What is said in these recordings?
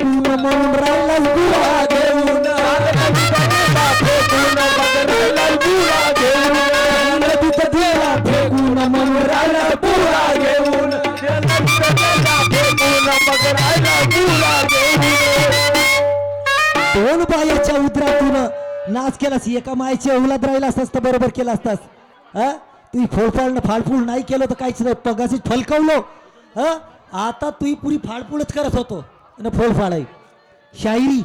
पूर्ण दोन बायाच्या नाच केलास एका मायच्या उलात राहिला असतास तर बरोबर केला असतास. हा तुम्ही फोडफाड फाडफूड नाही केलं तर काहीच नाही. पगाशीच फलकवलो. आता तुम्ही पुरी फाडफूडच करत होतो. आणि फोडफाड आहे शायरी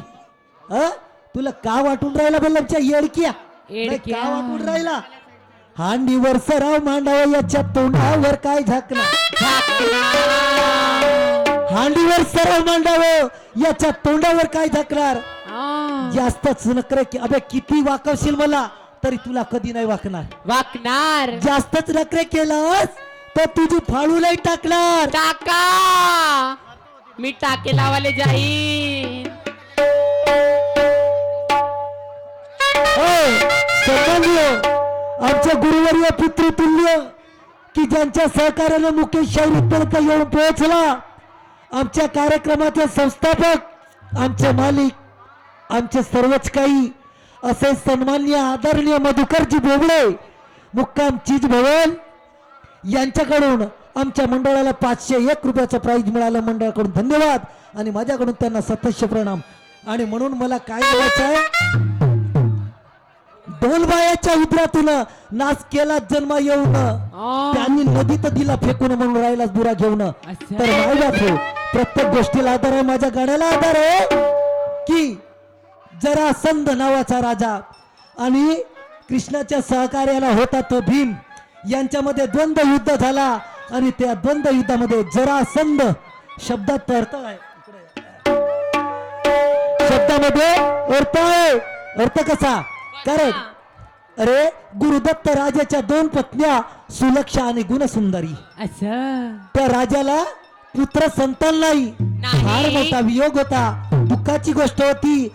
हा तुला का वाटून राहिला बल्लमच्या येडक्या? नाही. का वाटून राहिला? हांडीवर सराव मांडावा याच्या तोंडावर काय झाकणार हांडीवर सराव मांडावं याच्या तोंडावर काय झाकणार? आ, जास्तच नकरे की अबे किती वाकवशील मला तरी तुला कधी नाही वाकणार. वाकणार. जास्तच नकरे केलंस तर तुझी फाळूलाही टाकणार. टाका. मी टाके लावाले जाई. हो, आमच्या सन्माननीय गुरुवर्य पितृतुल्य की ज्यांच्या सहकार्यानं मुकेश शाहीपर्यंत येऊन पोहोचला आमच्या कार्यक्रमाचे संस्थापक आमचे मालिक आमचे सर्वच काही असे सन्मान्य आदरणीय मधुकरजी बोबडे मुक्काम चीज भवन यांच्याकडून आमच्या मंडळाला पाचशे एक रुपयाचं प्राईज मिळालं मंडळाकडून. धन्यवाद. आणि माझ्याकडून त्यांना सतस्य प्रणाम. आणि म्हणून मला काय बोलायचं आहे? डोलबायाच्या उदरातून नाच केला जन्म येऊन त्यांनी नदीत दिला फेकून म्हणून राहिला बुरा घेऊन. तर प्रत्येक गोष्टीला आधार आहे माझ्या गाण्याला आधार आहे की जरा संध नावाचा राजा आणि कृष्णाच्या सहकार्याला होता तो भीम. यांच्यामध्ये द्वंद्व युद्ध झाला. आणि त्या द्वंद्व युद्धामध्ये जरा संध शब्दात अर्थ आहे. शब्दामध्ये अर्थ आहे. अर्थ कसा? कारण अरे गुरुदत्त राजाच्या दोन पत्न्या सुलक्षा आणि गुणसुंदरी. त्या राजाला पुत्र संतान नाही. नाही. फार मोठा वियोग होता. दुःखाची गोष्ट होती.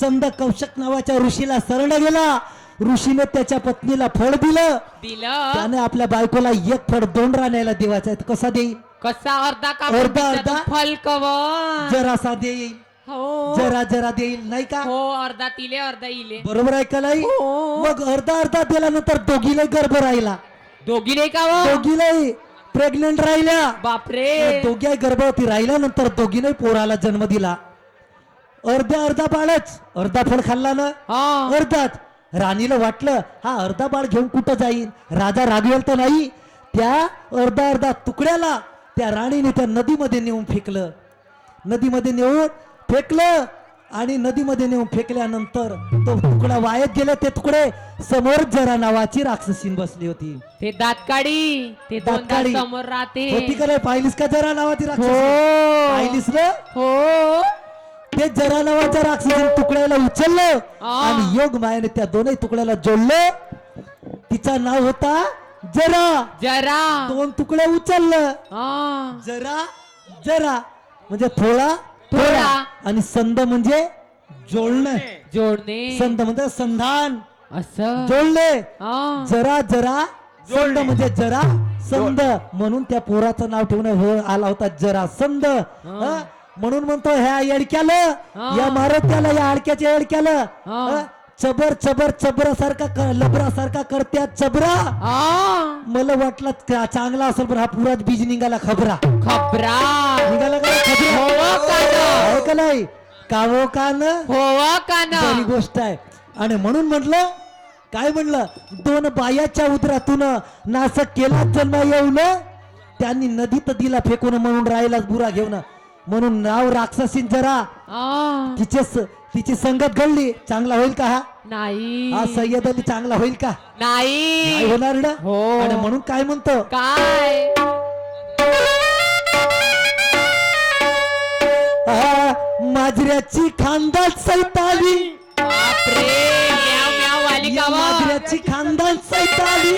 चंद कौशक नावाच्या ऋषीला शरण गेला. ऋषीने त्याच्या पत्नीला फळ दिलं. दिलं. त्याने आपल्या बायकोला एक फळ दोन राण्याला देवाचा आहे. कसा देईल कसा अर्धा का अर्धा, अर्धा? फल कवन जरासा देईल हो. जरा जरा देईल नाही का? हो अर्धा तिले अर्धा इले. बरोबर आहे का नाही? हो. मग अर्धा अर्धा दिल्यानंतर दोघीला गर्भ राहिला. दोघी नाही का वो? दोघीलाही प्रेग्नेंट राहिल्या. बापरे. दोघ्या गर्भवती राहिल्यानंतर दोघीने पोराला जन्म दिला. अर्ध्या अर्धा बाळच. अर्धा फळ खाल्ला ना? हा. अर्धात राणीला वाटलं हा अर्धा बाळ घेऊन कुठं जाईन? राजा रागवेल तर नाही. त्या अर्धा अर्धा तुकड्याला त्या राणीने त्या नदीमध्ये नेऊन फेकलं. नदीमध्ये नेऊन फेकलं आणि नदीमध्ये नेऊन फेकल्यानंतर तो तुकडा वायात गेला. ते तुकडे समोर जरा नावाची राक्षसीन बसली होती. ते दातकाडी ते दातकाडी. समोर राहते. होती का नाही पाहिलीस का जरा नावाची राक्षसी? हो. पाहिलीस ना? हो. ते जरा नावाच्या राक्षसीन तुकड्याला उचललं. आणि योग मायाने त्या दोनही तुकड्याला जोडलं. तिचं नाव होता जरा. जरा. दोन तुकडे उचललं. हा जरा जरा. म्हणजे थोडा थोडा. आणि संध म्हणजे जोडणं. जोडणे. संध म्हणजे संधान. असं. जोडले हा जरा जरा. संध म्हणजे जरा. संध. म्हणून त्या पोराचं नाव ठेवणं हो आला होता जरा. संध. हं? म्हणून म्हणतो ह्या येडक्याला. या मारुत्याला या आडक्याच्या येडक्याला? चबर चबर चबरा सारखा लबरा सारखा करत्या चबरा. मला वाटलं चांगला असेल पण हा पुरात बीज निघाला खबरा. खबरा. निघाला का खबरा? हो का नाही? कावो का न हो का खरी न गोष्ट आहे. आणि म्हणून म्हटलं काय म्हणलं दोन बायाच्या उदरातून नासक केला जन्म येऊन त्यांनी नदीत दिला फेकून म्हणून राहिलाच बुरा घेऊन. म्हणून नाव राक्षसीन जरा. आ, तिचे स- तिची संगत घडली. चांगला होईल का हा? नाही. हा सय्यद अली चांगला होईल का? नाही. नाही होणार ना? हो. आणि म्हणून काय म्हणतो? काय? आ, माजऱ्याची खानदान सैताली. बापरे म्याव म्याव वाली या का व? माजऱ्याची खानदान सैताली.